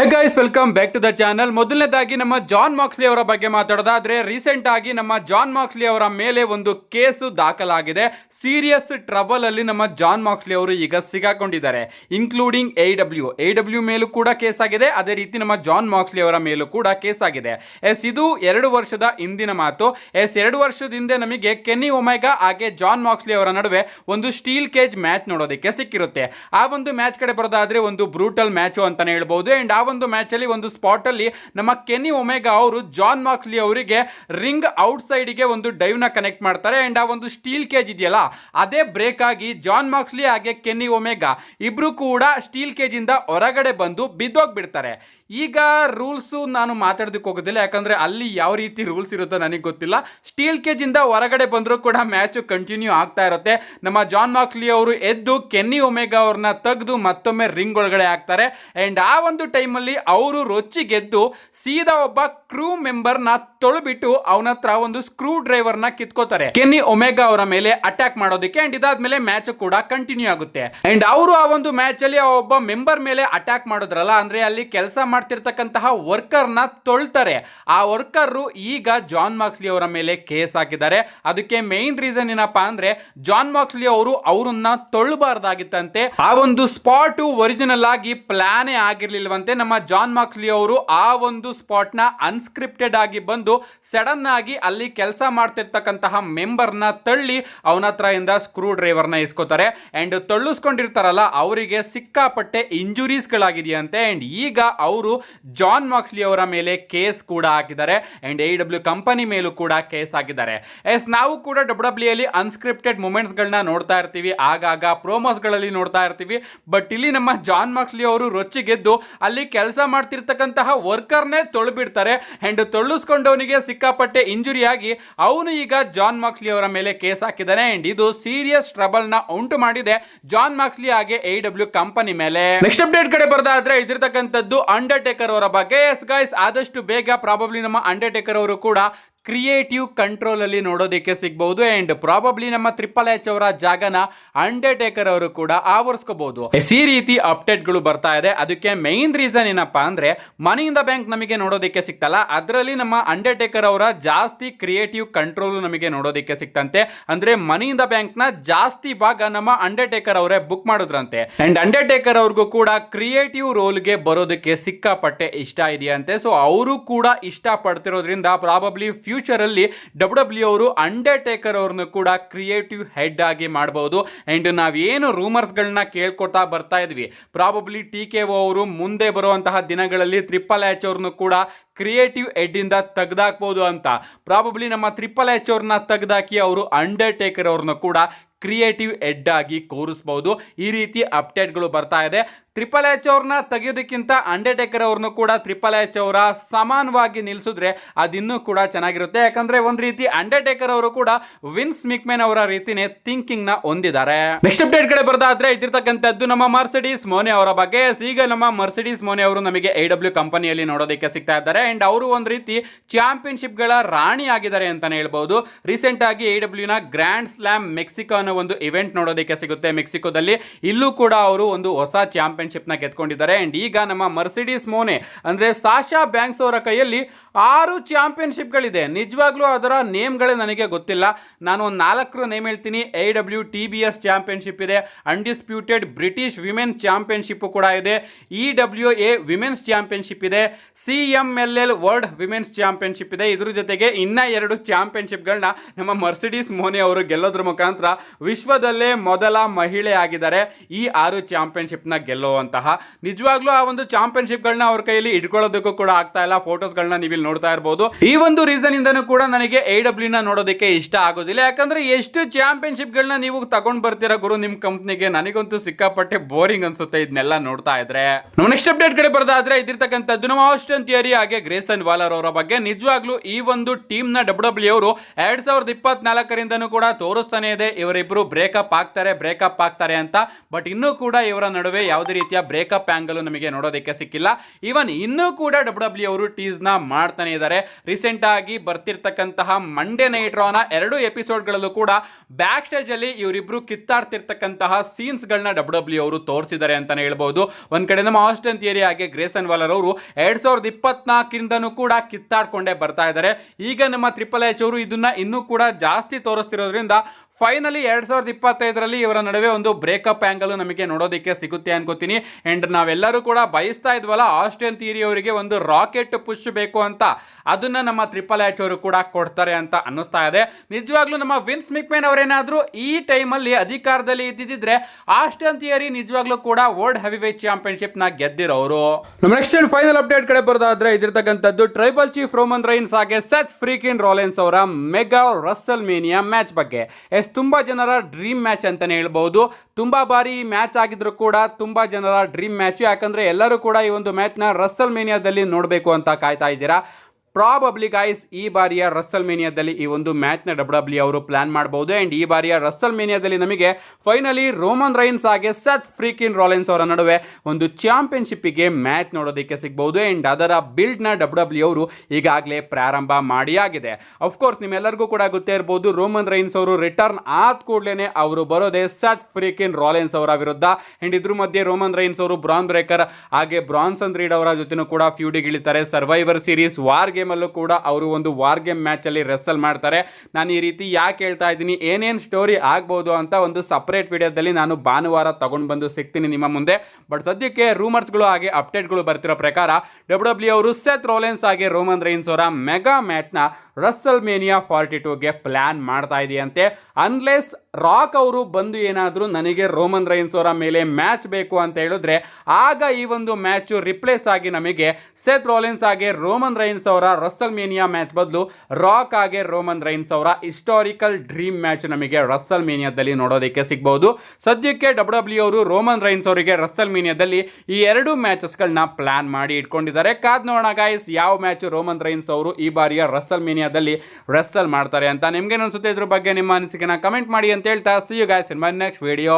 Hi guys welcome back to the channel ಮೊದಲನೇದಾಗಿ ನಮ್ಮ John Moxley ಅವರ ಬಗ್ಗೆ ಮಾತಾಡೋದಾದ್ರೆ ರೀಸೆಂಟ್ ಆಗಿ ನಮ್ಮ ಜಾನ್ ಮಾಕ್ಸ್ಲಿ ಅವರ ಮೇಲೆ ಒಂದು ಕೇಸು ದಾಖಲಾಗಿದೆ. ಸೀರಿಯಸ್ ಟ್ರಬಲ್ ಅಲ್ಲಿ ನಮ್ಮ ಜಾನ್ ಮಾಕ್ಸ್ಲಿ ಅವರು ಈಗ ಸಿಗಾಕೊಂಡಿದ್ದಾರೆ. Including A W A W ಮೇಲೂ ಕೂಡ ಕೇಸ್ ಆಗಿದೆ ಅದೇ ರೀತಿ ನಮ್ಮ ಜಾನ್ ಮಾಕ್ಸ್ಲಿ ಅವರ ಮೇಲೂ ಕೂಡ ಕೇಸ್ ಆಗಿದೆ ಎಸ್, ಇದು ಎರಡು ವರ್ಷದ ಹಿಂದಿನ ಮಾತು. ಎಸ್, ಎರಡು ವರ್ಷದ ಹಿಂದೆ ನಮಗೆ ಕೆನ್ನಿ ಒಮೆಗಾ ಹಾಗೆ ಜಾನ್ ಮಾಕ್ಸ್ಲಿ ಅವರ ನಡುವೆ ಒಂದು ಸ್ಟೀಲ್ ಕೇಜ್ ಮ್ಯಾಚ್ ನೋಡೋದಕ್ಕೆ ಸಿಕ್ಕಿರುತ್ತೆ. ಆ ಒಂದು ಮ್ಯಾಚ್ ಕಡೆ ಬರೋದಾದ್ರೆ ಒಂದು ಬ್ರೂಟಲ್ ಮ್ಯಾಚು ಅಂತಾನೆ ಹೇಳ್ಬಹುದು ಅಂಡ್ ಆ ಒಂದು ಮ್ಯಾಚ್ ಅಲ್ಲಿ, ಒಂದು ಸ್ಪಾಟ್ ಅಲ್ಲಿ ನಮ್ಮ ಕೆನಿ ಒಮೆಗಾ ಅವರು ಜಾನ್ ಮಾಕ್ಸ್ಲಿ ಅವರಿಗೆ ರಿಂಗ್ ಔಟ್ ಸೈಡ್ಗೆ ಒಂದು ಡೈವ್ನ ಕನೆಕ್ಟ್ ಮಾಡ್ತಾರೆ ಅಂಡ್ ಆ ಒಂದು ಸ್ಟೀಲ್ ಕೇಜ್ ಇದೆಯಲ್ಲ, ಅದೇ ಬ್ರೇಕ್ ಆಗಿ ಜಾನ್ ಮಾಕ್ಸ್ಲಿ ಹಾಗೆ ಕೆನಿ ಒಮೆಗಾ ಇಬ್ರು ಕೂಡ ಸ್ಟೀಲ್ ಕೇಜ್ ಇಂದ ಹೊರಗಡೆ ಬಂದು ಬಿದ್ದೋಗ್ಬಿಡ್ತಾರೆ. ಈಗ ರೂಲ್ಸು ನಾನು ಮಾತಾಡೋದಕ್ಕೆ ಹೋಗೋದಿಲ್ಲ, ಯಾಕಂದ್ರೆ ಅಲ್ಲಿ ಯಾವ ರೀತಿ ರೂಲ್ಸ್ ಇರುತ್ತೋ ನನಗೆ ಗೊತ್ತಿಲ್ಲ. ಸ್ಟೀಲ್ ಕೇಜ್ ಇಂದ ಹೊರಗಡೆ ಬಂದರೂ ಕೂಡ ಮ್ಯಾಚು ಕಂಟಿನ್ಯೂ ಆಗ್ತಾ ಇರುತ್ತೆ. ನಮ್ಮ ಜಾನ್ ಮಾಕ್ಲಿ ಅವರು ಎದ್ದು ಕೆನ್ನಿ ಒಮೆಗಾ ಅವ್ರನ್ನ ತೆಗೆದು ಮತ್ತೊಮ್ಮೆ ರಿಂಗ್ ಒಳಗಡೆ ಹಾಕ್ತಾರೆ. ಅಂಡ್ ಆ ಒಂದು ಟೈಮಲ್ಲಿ ಅವರು ರೊಚ್ಚಿಗೆದ್ದು ಸೀದಾ ಒಬ್ಬ ಕ್ರೂ ಮೆಂಬರ್ನ ತೊಳೆಬಿಟ್ಟು ಅವನ ಹತ್ರ ಒಂದು ಸ್ಕ್ರೂ ಡ್ರೈವರ್ನ ಕಿತ್ಕೋತಾರೆ. ಕೆನ್ನಿ ಒಮೆಗಾ ಅವರ ಮೇಲೆ ಅಟ್ಯಾಕ್ ಮಾಡೋದಕ್ಕೆ ಅಂಡ್ ಇದಾದ್ಮೇಲೆ ಮ್ಯಾಚ್ ಕೂಡ ಕಂಟಿನ್ಯೂ ಆಗುತ್ತೆ. ಅಂಡ್ ಅವರು ಆ ಒಂದು ಮ್ಯಾಚ್ ಅಲ್ಲಿ ಆ ಒಬ್ಬ ಮೆಂಬರ್ ಮೇಲೆ ಅಟ್ಯಾಕ್ ಮಾಡೋದ್ರಲ್ಲ, ಅಂದ್ರೆ ಅಲ್ಲಿ ಕೆಲಸ ಮಾಡ್ತಿರ್ತಕ್ಕಂತಹ ವರ್ಕರ್ನ ತೊಳ್ತಾರೆ. ಆ ವರ್ಕರ್ ಈಗ ಜಾನ್ ಮಾಕ್ಸ್ಲಿ ಅವರ ಮೇಲೆ ಕೇಸ್ ಹಾಕಿದ್ದಾರೆ. ಅದಕ್ಕೆ ಮೇನ್ ರೀಸನ್ ಏನಪ್ಪಾ ಅಂದ್ರೆ ಜಾನ್ ಮಾಕ್ಸ್ಲಿ ಅವರು ಅವರನ್ನ ತೊಳ್ಬಾರ್ದಾಗಿತ್ತಂತೆ. ಆ ಒಂದು ಸ್ಪಾಟ್ ಒರಿಜಿನಲ್ ಆಗಿ ಪ್ಲಾನೇ ಆಗಿರ್ಲಿಲ್ವಂತೆ. ನಮ್ಮ ಜಾನ್ ಮಾಕ್ಸ್ಲಿ ಅವರು ಆ ಒಂದು ಸ್ಪಾಟ್ನ ಅನ್ಸ್ಕ್ರಿಪ್ಟೆಡ್ ಆಗಿ ಬಂದು ಸಡನ್ ಆಗಿ ಅಲ್ಲಿ ಕೆಲಸ ಮಾಡ್ತಿರ್ತಕ್ಕಂತಹ ಮೆಂಬರ್ನ ತಳ್ಳಿ ಅವನ ಹತ್ರ ಸ್ಕ್ರೂ ಡ್ರೈವರ್ನ ಇಸ್ಕೋತಾರೆ ಅಂಡ್ ತಳ್ಳಿಸ್ಕೊಂಡಿರ್ತಾರಲ್ಲ, ಅವರಿಗೆ ಸಿಕ್ಕಾಪಟ್ಟೆ ಇಂಜುರೀಸ್ಗಳಾಗಿದೆಯಂತೆ ಆ್ಯಂಡ್ ಈಗ ಅವರು ಜಾನ್ ಮಾಕ್ಸ್ಲಿ ಅವರ ಮೇಲೆ ಕೇಸ್ ಕೂಡ ಹಾಕಿದ್ದಾರೆ. ಅಂಡ್ ಎ ಡಬ್ಲ್ಯೂ ಕಂಪನಿ ಮೇಲೂ ಕೂಡ ಕೇಸ್ ಹಾಕಿದ್ದಾರೆ. ಎಸ್, ನಾವು ಕೂಡ ಡಬ್ಲ್ಯೂ ಡಬ್ಲ್ಯೂ ಅಲ್ಲಿ ಅನ್ಸ್ಕ್ರಿಪ್ಟೆಡ್ ಮೂಮೆಂಟ್ಸ್ ಗಳನ್ನ ನೋಡ್ತಾ ಇರ್ತೀವಿ. ಆಗಾಗ ಪ್ರೋಮೋಸ್ಗಳಲ್ಲಿ ನೋಡ್ತಾ ಇರ್ತೀವಿ. ಬಟ್ ಇಲ್ಲಿ ನಮ್ಮ ಜಾನ್ ಮಾಕ್ಸ್ಲಿ ಅವರು ರೊಚ್ಚಿಗೆದ್ದು ಅಲ್ಲಿ ಕೆಲಸ ಮಾಡ್ತಿರ್ತಕ್ಕಂತಹ ವರ್ಕರ್ನೇ ತೊಳ್ಬಿಡ್ತಾರೆ. ಅಂಡ್ ತೊಳ್ಳಿಸ್ಕೊಂಡವನಿಗೆ ಸಿಕ್ಕಾಪಟ್ಟೆ ಇಂಜುರಿ ಆಗಿ ಅವನು ಈಗ ಜಾನ್ ಮಾಕ್ಸ್ಲಿ ಅವರ ಮೇಲೆ ಕೇಸ್ ಹಾಕಿದ್ದಾನೆ. ಅಂಡ್ ಇದು ಸೀರಿಯಸ್ ಟ್ರಬಲ್ನ ಉಂಟು ಮಾಡಿದೆ. ಜಾನ್ ಮಾಕ್ಸ್ಲಿ ಹಾಗೆ ಎ ಡಬ್ಲ್ಯೂ ಕಂಪನಿ ಮೇಲೆ. ನೆಕ್ಸ್ಟ್ ಅಪ್ಡೇಟ್ ಕಡೆ ಬರ್ದಾದ್ರೆ ಇದಿರ್ತಕ್ಕಂಥದ್ದು ಅಂಡರ್ಟೇಕರ್ ಅವರ ಬಗ್ಗೆ. ಎಸ್ ಗಾಯ್ಸ್ ಆದಷ್ಟು ಬೇಗ ಪ್ರಾಬಬ್ಲಿ ನಮ್ಮ ಅಂಡರ್ಟೇಕರ್ ಅವರು ಕೂಡ ಕ್ರಿಯೇಟಿವ್ ಕಂಟ್ರೋಲ್ ಅಲ್ಲಿ ನೋಡೋದಕ್ಕೆ ಸಿಗಬಹುದು ಅಂಡ್ ಪ್ರಾಬಬ್ಲಿ ನಮ್ಮ ತ್ರಿಪಲ್ ಎಚ್ ಅವರ ಜಾಗನ ಅಂಡರ್ಟೇಕರ್ ಅವರು ಕೂಡ ಆವರಿಸ್ಕೋಬಹುದು. ಈ ರೀತಿ ಅಪ್ಡೇಟ್ಗಳು ಬರ್ತಾ ಇದೆ. ಅದಕ್ಕೆ ಮೈನ್ ರೀಸನ್ ಏನಪ್ಪಾ ಅಂದ್ರೆ ಮನಿಯಿಂದ ಬ್ಯಾಂಕ್ ನಮಗೆ ನೋಡೋದಕ್ಕೆ ಸಿಕ್ತಲ್ಲ ಅದರಲ್ಲಿ ನಮ್ಮ ಅಂಡರ್ಟೇಕರ್ ಅವರ ಜಾಸ್ತಿ ಕ್ರಿಯೇಟಿವ್ ಕಂಟ್ರೋಲ್ ನಮಗೆ ನೋಡೋದಕ್ಕೆ ಸಿಕ್ತಂತೆ. ಅಂದ್ರೆ ಮನಿಯಿಂದ ಬ್ಯಾಂಕ್ನ ಜಾಸ್ತಿ ಭಾಗ ನಮ್ಮ ಅಂಡರ್ಟೇಕರ್ ಅವರೇ ಬುಕ್ ಮಾಡಿದ್ರಂತೆ. ಅಂಡ್ ಅಂಡರ್ಟೇಕರ್ ಅವ್ರಿಗೂ ಕೂಡ ಕ್ರಿಯೇಟಿವ್ ರೋಲ್ಗೆ ಬರೋದಕ್ಕೆ ಸಿಕ್ಕಾಪಟ್ಟೆ ಇಷ್ಟ ಇದೆಯಂತೆ. ಸೊ ಅವರು ಕೂಡ ಇಷ್ಟ ಪಡ್ತಿರೋದ್ರಿಂದ ಪ್ರಾಬಬ್ಲಿ ಫ್ಯೂಚರ್ ಅಲ್ಲಿ ಡಬ್ಲ್ಯೂ ಡಬ್ಲ್ಯೂ ಅವರು ಅಂಡರ್ಟೇಕರ್ ಅವ್ರನ್ನ ಕೂಡ ಕ್ರಿಯೇಟಿವ್ ಹೆಡ್ ಆಗಿ ಮಾಡಬಹುದು ಅಂಡ್ ನಾವೇನು ರೂಮರ್ಸ್ಗಳನ್ನ ಕೇಳ್ಕೊತಾ ಬರ್ತಾ ಇದ್ವಿ. ಪ್ರಾಬಬ್ಲಿ ಟಿ ಕೆ ಅವರು ಮುಂದೆ ಬರುವಂತಹ ದಿನಗಳಲ್ಲಿ ಟ್ರಿಪಲ್ ಎಚ್ ಅವ್ರನ್ನು ಕೂಡ ಕ್ರಿಯೇಟಿವ್ ಹೆಡ್ ಇಂದ ತೆಗ್ದಾಕ್ಬೋದು ಅಂತ. ಪ್ರಾಬಬ್ಲಿ ನಮ್ಮ ಟ್ರಿಪಲ್ ಎಚ್ ಅವ್ರನ್ನ ತೆಗೆದಾಕಿ ಅವರು ಅಂಡರ್ಟೇಕರ್ ಅವ್ರನ್ನ ಕೂಡ ಕ್ರಿಯೇಟಿವ್ ಹೆಡ್ ಆಗಿ ಕೋರಿಸ್ಬೋದು. ಈ ರೀತಿ ಅಪ್ಡೇಟ್ಗಳು ಬರ್ತಾ ಇದೆ. ಟ್ರಿಪಲ್ ಎಚ್ ಅವ್ರನ್ನ ತೆಗೆಯೋದಕ್ಕಿಂತ ಅಂಡರ್ಟೇಕರ್ ಅವ್ರನ್ನೂ ಕೂಡ ಟ್ರಿಪಲ್ ಎಚ್ ಅವರ ಸಮಾನವಾಗಿ ನಿಲ್ಲಿಸಿದ್ರೆ ಅದಿನ್ನೂ ಕೂಡ ಚೆನ್ನಾಗಿರುತ್ತೆ. ಯಾಕಂದ್ರೆ ಒಂದು ರೀತಿ ಅಂಡರ್ಟೇಕರ್ ಅವರು ಕೂಡ ವಿನ್ಸ್ ಮಿಕ್ಮೆನ್ ಅವರ ರೀತಿನೇ ಥಿಂಕಿಂಗ್ನ ಹೊಂದಿದ್ದಾರೆ. ನೆಕ್ಸ್ಟ್ ಅಪ್ಡೇಟ್ ಕಡೆ ಬರ್ದಾದ್ರೆ ಇದಿರ್ತಕ್ಕಂಥದ್ದು ನಮ್ಮ ಮರ್ಸಿಡೀಸ್ ಮೋನೆ ಅವರ ಬಗ್ಗೆ. ಈಗ ನಮ್ಮ ಮರ್ಸಿಡೀಸ್ ಮೋನೆ ಅವರು ನಮಗೆ ಎ ಡಬ್ಲ್ಯೂ ಕಂಪನಿಯಲ್ಲಿ ನೋಡೋದಕ್ಕೆ ಸಿಗ್ತಾ ಇದ್ದಾರೆ. ಅಂಡ್ ಅವರು ಒಂದು ರೀತಿ ಚಾಂಪಿಯನ್ಶಿಪ್ಗಳ ರಾಣಿ ಆಗಿದ್ದಾರೆ ಅಂತಾನೆ ಹೇಳ್ಬಹುದು ರೀಸೆಂಟ್ ಆಗಿ ಎ ಡಬ್ಲ್ಯೂ ನ ಗ್ರ್ಯಾಂಡ್ ಸ್ಲಾಮ್ ಮೆಕ್ಸಿಕೋ ಅನ್ನೋ ಒಂದು ಇವೆಂಟ್ ನೋಡೋದಕ್ಕೆ ಸಿಗುತ್ತೆ. ಮೆಕ್ಸಿಕೋದಲ್ಲಿ ಇಲ್ಲೂ ಕೂಡ ಅವರು ಒಂದು ಹೊಸ ಚಾಂಪಿಯನ್ಶಿಪ್ ನ ಗೆದ್ಕೊಂಡಿದ್ದಾರೆ. ಅಂಡ್ ಈಗ ನಮ್ಮ ಮರ್ಸಿಡೀಸ್ ಮೋನೆ, ಅಂದ್ರೆ ಸಾಶಾ ಬ್ಯಾಂಕ್ಸ್ ಅವರ ಕೈಯಲ್ಲಿ ಆರು ಚಾಂಪಿಯನ್ಶಿಪ್ ಗಳಿದೆ ನಿಜವಾಗ್ಲೂ ಅದರ ನೇಮ್ಗಳೇ ನನಗೆ ಗೊತ್ತಿಲ್ಲ. ನಾನು ಒಂದು ನಾಲ್ಕರು ನೇಮ್ ಹೇಳ್ತೀನಿ. A W T B S championship ಇದೆ. ಅನ್ಡಿಸ್ಪ್ಯೂಟೆಡ್ ಬ್ರಿಟಿಷ್ ವಿಮೆನ್ ಚಾಂಪಿಯನ್ಶಿಪ್ ಕೂಡ ಇದೆ. E W A women's championship ಇದೆ. C M L L world women's championship ಇದೆ. ಇದ್ರ ಜೊತೆಗೆ ಇನ್ನ ಎರಡು ಚಾಂಪಿಯನ್ಶಿಪ್ಗಳನ್ನ ನಮ್ಮ ಮರ್ಸಿಡೀಸ್ ಮೋನೆ ಅವರು ಗೆಲ್ಲೋದ್ರ ಮುಖಾಂತರ ವಿಶ್ವದಲ್ಲೇ ಮೊದಲ ಮಹಿಳೆ ಆಗಿದ್ದಾರೆ. ಈ ಆರು ಚಾಂಪಿಯನ್ಶಿಪ್ನ ಗೆಲ್ಲುವಂತಹ ನಿಜವಾಗ್ಲೂ ಆ ಒಂದು ಚಾಂಪಿಯನ್ಶಿಪ್ಗಳನ್ನ ಅವ್ರ ಕೈಯಲ್ಲಿ ಇಟ್ಕೊಳ್ಳೋದಕ್ಕೂ ಕೂಡ ಆಗ್ತಾ ಇಲ್ಲ. ಫೋಟೋಸ್ಗಳನ್ನ ನೀವು ಇಲ್ಲಿ ನೋಡ್ತಾ ಇರಬಹುದು ಈ ಒಂದು ರೀಸನ್ ಇಂದನೂ ಕೂಡ ನನಗೆ ಎ ಡಬ್ಲ್ಯೂ ನ ನೋಡೋದಕ್ಕೆ ಇಷ್ಟ ಆಗೋದಿಲ್ಲ. ಯಾಕಂದ್ರೆ ಎಷ್ಟು ಚಾಂಪಿಯನ್ಶಿಪ್ಗಳನ್ನ ನೀವು ತಗೊಂಡ್ ಬರ್ತೀರಾ ಗುರು ನಿಮ್ ಕಂಪ್ನಿಗೆ ನನಗಂತೂ ಸಿಕ್ಕಾಪಟ್ಟೆ ಬೋರಿಂಗ್ ಅನ್ಸುತ್ತೆ ಇದನ್ನೆಲ್ಲ ನೋಡ್ತಾ ಇದ್ರೆ. ನಮ್ಮ ನೆಕ್ಸ್ಟ್ ಅಪ್ಡೇಟ್ ಕಡೆ ಬರೋದಾದ್ರೆ ಇದಿರ್ತಕ್ಕಂಥದ್ದು ನಮ್ಮ ಆಸ್ಟನ್ ಥಿಯರಿ ಹಾಗೆ ಗ್ರೇಸನ್ ವಾಲರ್ ಅವರ ಬಗ್ಗೆ. ನಿಜವಾಗ್ಲೂ ಈ ಒಂದು ಟೀಮ್ನ ಡಬ್ಲ್ಯೂ ಡಬ್ಲ್ಯೂ ಅವರು ಎರಡ್ ಸಾವಿರದ ಇಪ್ಪತ್ನಾಲ್ಕರಿಂದನೂ ಕೂಡ ತೋರಿಸ್ತಾನೆ ಇದೆ. ಇವರಿಬ್ರು ಬ್ರೇಕಪ್ ಆಗ್ತಾರೆ ಬ್ರೇಕಪ್ ಆಗ್ತಾರೆ ಅಂತ. ಬಟ್ ಇನ್ನೂ ಕೂಡ ಇವರ ನಡುವೆ ಯಾವುದೇ ರೀತಿಯ ಬ್ರೇಕಪ್ ಆಂಗಲ್ ನಮಗೆ ನೋಡೋದಕ್ಕೆ ಸಿಕ್ಕಿಲ್ಲ. ಈವನ್ ಇನ್ನೂ ಕೂಡ ಡಬ್ಲ್ಯೂ ಡಬ್ಲ್ಯೂ ಅವರು ಟೀಸ್ನ ಮಾಡ್ತಾನೆ ಇದ್ದಾರೆ. ರೀಸೆಂಟ್ ಆಗಿ ಬರ್ತಿರ್ತಕ್ಕಂತಹ ಮಂಡೇ ನೈಟ್ ರಾನ ಎರಡು ಎಪಿಸೋಡ್ಗಳಲ್ಲೂ ಕೂಡ ಬ್ಯಾಕ್ ಸ್ಟೇಜ್ ಅಲ್ಲಿ ಇವರಿಬ್ರು ಕಿತ್ತಾಡ್ತಿರ್ತಕ್ಕಂತಹ ಸೀನ್ಸ್ಗಳನ್ನ ಡಬ್ಲ್ಯೂ ಡಬ್ಲ್ಯೂ ಅವರು ತೋರಿಸಿದ್ದಾರೆ ಅಂತಾನೆ ಹೇಳ್ಬೋದು. ಒಂದ್ ಕಡೆ ನಮ್ಮ ಆಸ್ಟನ್ ಥಿಯರಿ ಹಾಗೆ ಗ್ರೇಸನ್ ವಾಲರ್ ಅವರು ಎರಡ್ ಸಾವಿರದ ಇಪ್ಪತ್ನಾಲ್ಕರಿಂದನೂ ಕೂಡ ಕಿತ್ತಾಡ್ಕೊಂಡೇ ಬರ್ತಾ ಇದ್ದಾರೆ. ಈಗ ನಮ್ಮ ತ್ರಿಪಲ್ ಎಚ್ ಅವರು ಇದನ್ನ ಇನ್ನೂ ಕೂಡ ಜಾಸ್ತಿ ತೋರಿಸ್ತಿರೋದ್ರಿಂದ ಫೈನಲಿ ಎರಡ್ ಸಾವಿರದ ಇಪ್ಪತ್ತೈದರಲ್ಲಿ ಇವರ ನಡುವೆ ಒಂದು ಬ್ರೇಕಪ್ ಆ್ಯಂಗಲ್ ನಮಗೆ ನೋಡೋದಕ್ಕೆ ಸಿಗುತ್ತೆ ಅನ್ಕೋತೀನಿ. ಅಂಡ್ ನಾವೆಲ್ಲರೂ ಕೂಡ ಬಯಸ್ತಾ ಇದ್ವಲ್ಲ ಆಸ್ಟ್ರೇನ್ ಥಿಯರಿ ಅವರಿಗೆ ಒಂದು ರಾಕೆಟ್ ಪುಷ್ ಬೇಕು ಅಂತ. ಅದನ್ನ ನಮ್ಮ ತ್ರಿಪಲ್ ಆಚ್ ಅವರು ಕೂಡ ಕೊಡ್ತಾರೆ ಅಂತ ಅನ್ನಿಸ್ತಾ ಇದೆ. ನಿಜವಾಗ್ಲೂ ನಮ್ಮ ವಿನ್ಸ್ ಮಿಕ್ಮೆನ್ ಅವರೇನಾದರೂ ಈ ಟೈಮಲ್ಲಿ ಅಧಿಕಾರದಲ್ಲಿ ಇದ್ದಿದ್ರೆ ಆಸ್ಟ್ರೇನ್ ಥಿಯರಿ ನಿಜವಾಗ್ಲೂ ಕೂಡ ವರ್ಲ್ಡ್ ಹೆವಿ ವೇಟ್ ಚಾಂಪಿಯನ್ಶಿಪ್ನ ಗೆದ್ದಿರೋರು. ನಮ್ಮ ನೆಕ್ಸ್ಟ್ ಫೈನಲ್ ಅಪ್ಡೇಟ್ ಕಡೆ ಬರೋದಾದ್ರೆ ಇದಿರ್ತಕ್ಕಂಥದ್ದು ಟ್ರೈಬಲ್ ಚೀಫ್ ರೋಮನ್ ರೈನ್ಸ್ ಹಾಗೆ ಸೆತ್ ಫ್ರೀಕಿನ್ ರೋಲೆನ್ಸ್ ಅವರ ಮೆಗಾ ರಸಲ್ ಮೇನಿಯಾ ಮ್ಯಾಚ್ ಬಗ್ಗೆ. ಎಸ್ ತುಂಬಾ ಜನರ ಡ್ರೀಮ್ ಮ್ಯಾಚ್ ಅಂತಲೇ ಹೇಳ್ಬೋದು ತುಂಬಾ ಬಾರಿ ಮ್ಯಾಚ್ ಆಗಿದ್ರು ಕೂಡ ತುಂಬಾ ಜನರ ಡ್ರೀಮ್ ಮ್ಯಾಚ್ ಯಾಕಂದ್ರೆ ಎಲ್ಲರೂ ಕೂಡ ಈ ಒಂದು ಮ್ಯಾಚ್ನ ರಸಲ್ ಮೇನಿಯಾದಲ್ಲಿ ನೋಡಬೇಕು ಅಂತ ಕಾಯ್ತಾ ಇದ್ದೀರಾ. ಪ್ರಾಬಬ್ಲಿ ಗಾಯ್ಸ್ ಈ ಬಾರಿಯ ರಸ್ಸಲ್ ಮೇನಿಯಾದಲ್ಲಿ ಈ ಒಂದು ಮ್ಯಾಚ್ನ ಡಬ್ಲ್ಯೂ ಡಬ್ಲ್ಯೂ ಅವರು ಪ್ಲಾನ್ ಮಾಡಬಹುದು ಆ್ಯಂಡ್ ಈ ಬಾರಿಯ ರಸ್ಸಲ್ ಮೇನಿಯಾದಲ್ಲಿ ನಮಗೆ ಫೈನಲಿ ರೋಮನ್ ರೈನ್ಸ್ ಹಾಗೆ ಸತ್ ಫ್ರೀಕಿನ್ ರಾಲೆನ್ಸ್ ಅವರ ನಡುವೆ ಒಂದು ಚಾಂಪಿಯನ್ಶಿಪ್ಪಿಗೆ ಮ್ಯಾಚ್ ನೋಡೋದಕ್ಕೆ ಸಿಗ್ಬಹುದು ಆ್ಯಂಡ್ ಅದರ ಬಿಲ್ಡ್ನ ಡಬ್ಲ್ಯೂ ಡಬ್ಲ್ಯೂ ಅವರು ಈಗಾಗಲೇ ಪ್ರಾರಂಭ ಮಾಡಿ ಆಗಿದೆ. ಅಫ್ಕೋರ್ಸ್ ನಿಮ್ಮೆಲ್ಲರಿಗೂ ಕೂಡ ಗೊತ್ತೇ ಇರ್ಬೋದು ರೋಮನ್ ರೈನ್ಸ್ ಅವರು ರಿಟರ್ನ್ ಆದ ಕೂಡಲೇ ಅವರು ಬರೋದೇ ಸತ್ ಫ್ರೀಕಿನ್ ರಾಲೆನ್ಸ್ ಅವರ ವಿರುದ್ಧ. ಆ್ಯಂಡ್ ಇದ್ರ ಮಧ್ಯೆ ರೋಮನ್ ರೈನ್ಸ್ ಅವರು ಬ್ರಾನ್ ಬ್ರೇಕರ್ ಹಾಗೆ ಬ್ರಾನ್ಸನ್ ರೀಡ್ ಅವರ ಜೊತೆನೂ ಕೂಡ ಫ್ಯೂಡಿಗೆ ಇಳಿತಾರೆ ಸರ್ವೈವರ್ ಸೀರೀಸ್ ವಾರ್ ಗೇಮ್ ಅಲ್ಲೂ ಕೂಡ ಅವರು ಒಂದು ವಾರ್ ಗೇಮ್ ಮ್ಯಾಚಲ್ಲಿ ರೆಸಲ್ ಮಾಡ್ತಾರೆ. ನಾನು ಈ ರೀತಿ ಯಾಕೆ ಹೇಳ್ತಾ ಇದ್ದೀನಿ, ಏನೇನು ಸ್ಟೋರಿ ಆಗ್ಬೋದು ಅಂತ ಒಂದು ಸಪ್ರೇಟ್ ವಿಡಿಯೋದಲ್ಲಿ ನಾನು ಭಾನುವಾರ ತಗೊಂಡು ಬಂದು ಸಿಗ್ತೀನಿ ನಿಮ್ಮ ಮುಂದೆ. ಬಟ್ ಸದ್ಯಕ್ಕೆ ರೂಮರ್ಸ್ಗಳು ಹಾಗೆ ಅಪ್ಡೇಟ್ಗಳು ಬರ್ತಿರೋ ಪ್ರಕಾರ, ಡಬ್ಲ್ಯೂ ಡಬ್ಲ್ಯೂ ಅವರು ಸೆತ್ ರೋಲೆನ್ಸ್ ಹಾಗೆ ರೋಮನ್ ರೈನ್ಸ್ ಅವರ ಮೆಗಾ ಮ್ಯಾಚ್ನ ರಸ್ಸಲ್ ಮೇನಿಯಾ ಫಾರ್ಟಿ ಟೂಗೆ ಪ್ಲಾನ್ ಮಾಡ್ತಾ ಇದೆಯಂತೆ. ಅನ್ಲೆಸ್ ರಾಕ್ ಅವರು ಬಂದು ಏನಾದರೂ ನನಗೆ ರೋಮನ್ ರೈನ್ಸ್ ಅವರ ಮೇಲೆ ಮ್ಯಾಚ್ ಬೇಕು ಅಂತ ಹೇಳಿದ್ರೆ ಆಗ ಈ ಒಂದು ಮ್ಯಾಚು ರಿಪ್ಲೇಸ್ ಆಗಿ ನಮಗೆ ಸೆತ್ ರೋಲೆನ್ಸ್ ಆಗಿ ರೋಮನ್ ರೈನ್ಸ್ ಅವರ ರಸ್ಸಲ್ ಮೇನಿಯಾ ಮ್ಯಾಚ್ ಬದಲು ರಾಕ್ ಆಗಿ ರೋಮನ್ ರೈನ್ಸ್ ಅವರ ಹಿಸ್ಟಾರಿಕಲ್ ಡ್ರೀಮ್ ಮ್ಯಾಚ್ ನಮಗೆ ರಸ್ಸಲ್ ಮೇನಿಯಾದಲ್ಲಿ ನೋಡೋದಕ್ಕೆ ಸಿಗಬಹುದು ಸದ್ಯಕ್ಕೆ ಡಬ್ಲ್ಯೂ ಡಬ್ಲ್ಯೂ ಅವರು ರೋಮನ್ ರೈನ್ಸ್ ಅವರಿಗೆ ರಸ್ಸಲ್ ಮೇನಿಯಾದಲ್ಲಿ ಈ ಎರಡು ಮ್ಯಾಚಸ್ಗಳನ್ನ ಪ್ಲಾನ್ ಮಾಡಿ ಇಟ್ಕೊಂಡಿದ್ದಾರೆ. ಕಾದ್ ನೋಡೋಣ ಗಾಯ್ಸ್ ಯಾವ ಮ್ಯಾಚ್ ರೋಮನ್ ರೈನ್ಸ್ ಅವರು ಈ ಬಾರಿಯ ರಸ್ಸಲ್ ಮೇನಿಯಾದಲ್ಲಿ ರಸ್ಸಲ್ ಮಾಡ್ತಾರೆ ಅಂತ ನಿಮ್ಗೆ ಅನಿಸುತ್ತೆ ಇದ್ರ ಬಗ್ಗೆ ನಿಮ್ಮ ಅನಿಸಿಕೆನ ಕಮೆಂಟ್ ಮಾಡಿ ಅಂತ ಹೇಳ್ತಾ see you guys in my next video